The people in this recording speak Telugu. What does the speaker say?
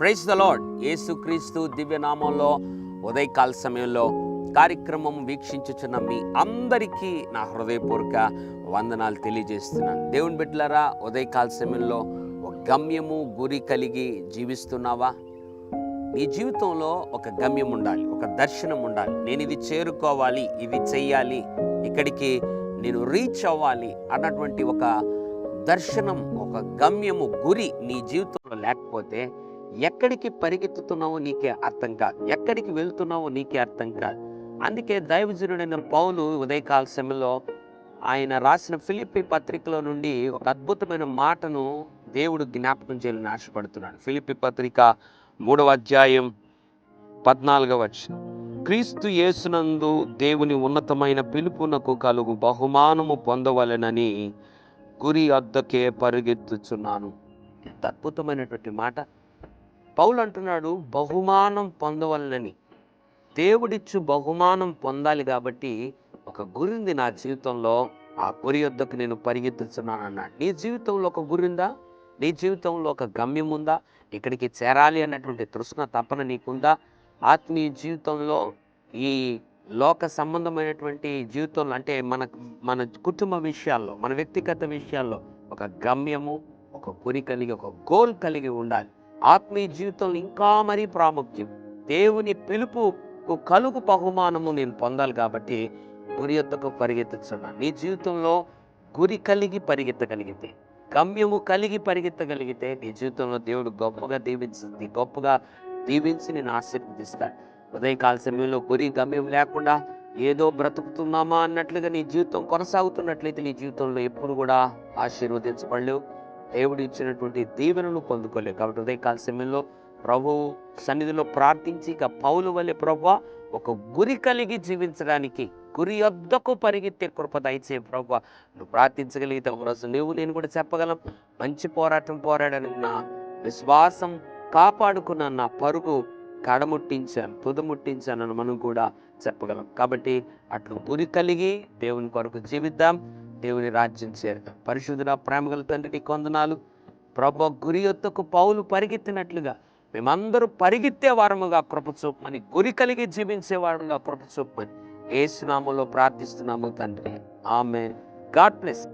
ప్రైజ్ ద లాడ్ యేసుక్రీస్తు దివ్యనామంలో ఉదయకాల సమయంలో కార్యక్రమం వీక్షించుచున్న మీ అందరికీ నా హృదయపూర్వక వందనాలు తెలియజేస్తున్నాను. దేవుని బిడ్డలారా ఉదయకాల సమయంలో గమ్యము గురి కలిగి జీవిస్తున్నావా? నీ జీవితంలో ఒక గమ్యం ఉండాలి ఒక దర్శనం ఉండాలి. నేను ఇది చేరుకోవాలి ఇది చెయ్యాలి ఇక్కడికి నేను రీచ్ అవ్వాలి అన్నటువంటి ఒక దర్శనం ఒక గమ్యము గురి నీ జీవితంలో లేకపోతే ఎక్కడికి పరిగెత్తుతున్నావో నీకే అర్థం కాదు. ఎక్కడికి వెళ్తున్నావో నీకే అర్థం కాదు. అందుకే దైవజనుడైన పౌలు ఉదయకాల సమయంలో ఆయన రాసిన ఫిలిపి పత్రికలో నుండి ఒక అద్భుతమైన మాటను దేవుడు జ్ఞాపకం చేయాలని ఆశపడుతున్నాడు. ఫిలిపి పత్రిక మూడవ అధ్యాయం పద్నాలుగవ వచనం. క్రీస్తు యేసునందు దేవుని ఉన్నతమైన పిలుపునకు కలుగు బహుమానము పొందవలెనని గురి అద్దకే పరిగెత్తుచున్నాను. ఎంత అద్భుతమైనటువంటి మాట. పౌలు అంటున్నాడు బహుమానం పొందవలనని. దేవుడిచ్చు బహుమానం పొందాలి కాబట్టి ఒక గురింది నా జీవితంలో ఆ గురి వద్దకు నేను పరిగెత్తుతున్నాను అన్నాడు నీ జీవితంలో ఒక గురిందా? నీ జీవితంలో ఒక గమ్యం ఉందా ఇక్కడికి చేరాలి అన్నటువంటి తృష్ణ తపన నీకుందా? ఆత్మీయ జీవితంలో ఈ లోక సంబంధమైనటువంటి జీవితంలో అంటే మన మన కుటుంబ విషయాల్లో మన వ్యక్తిగత విషయాల్లో ఒక గమ్యము ఒక గురి కలిగి ఒక గోల్ కలిగి ఉండాలి. ఆత్మీయ జీవితంలో ఇంకా మరీ ప్రాముఖ్యం. దేవుని పిలుపు కలుగు బహుమానము నేను పొందాలి కాబట్టి గురి యొద్దకు పరిగెత్తుతున్నాను నీ జీవితంలో గురి కలిగి పరిగెత్తగలిగితే గమ్యము కలిగి పరిగెత్తగలిగితే నీ జీవితంలో దేవుడు గొప్పగా దీవించింది గొప్పగా దీవించి నేను ఆశీర్వదిస్తాడు. ఉదయకాల సమయంలో గురి గమ్యం లేకుండా ఏదో బ్రతుకుతున్నామా అన్నట్లుగా నీ జీవితం కొనసాగుతున్నట్లయితే నీ జీవితంలో ఎప్పుడు కూడా ఆశీర్వదించబడలేవు. దేవుడు ఇచ్చినటువంటి దీవెనను పొందుకోలేవు. కాబట్టి ఉదయకాల సమయంలో ప్రభు సన్నిధిలో ప్రార్థించి ఇక పౌలు వల్లే ప్రభు ఒక గురి కలిగి జీవించడానికి గురి వద్దకు పరిగెత్తే కృప దయచే ప్రభు. నువ్వు ప్రార్థించగలిగితే ఒక రోజు నువ్వు నేను కూడా చెప్పగలం. మంచి పోరాటం పోరాడని నా విశ్వాసం కాపాడుకున్న నా పరుగు కడముట్టించాను తుదముట్టించానని మనం కూడా చెప్పగలం. కాబట్టి అట్లు గురి కలిగి దేవుని కొరకు జీవిద్దాం. దేవుని రాజ్యం చేరుదాం. పరిశుద్ధుల ప్రేమగల తండ్రి కొందనాలు ప్రభు గురి యొద్దకు పౌలు పరిగెత్తినట్లుగా మేమందరూ పరిగెత్తే వారముగా కృప చూపమని గురి కలిగి జీవించే వారముగా కృప చూపమని స్నామంలో ప్రార్థిస్తున్నాము తండ్రి. ఆమె గాడ్ బ్లెస్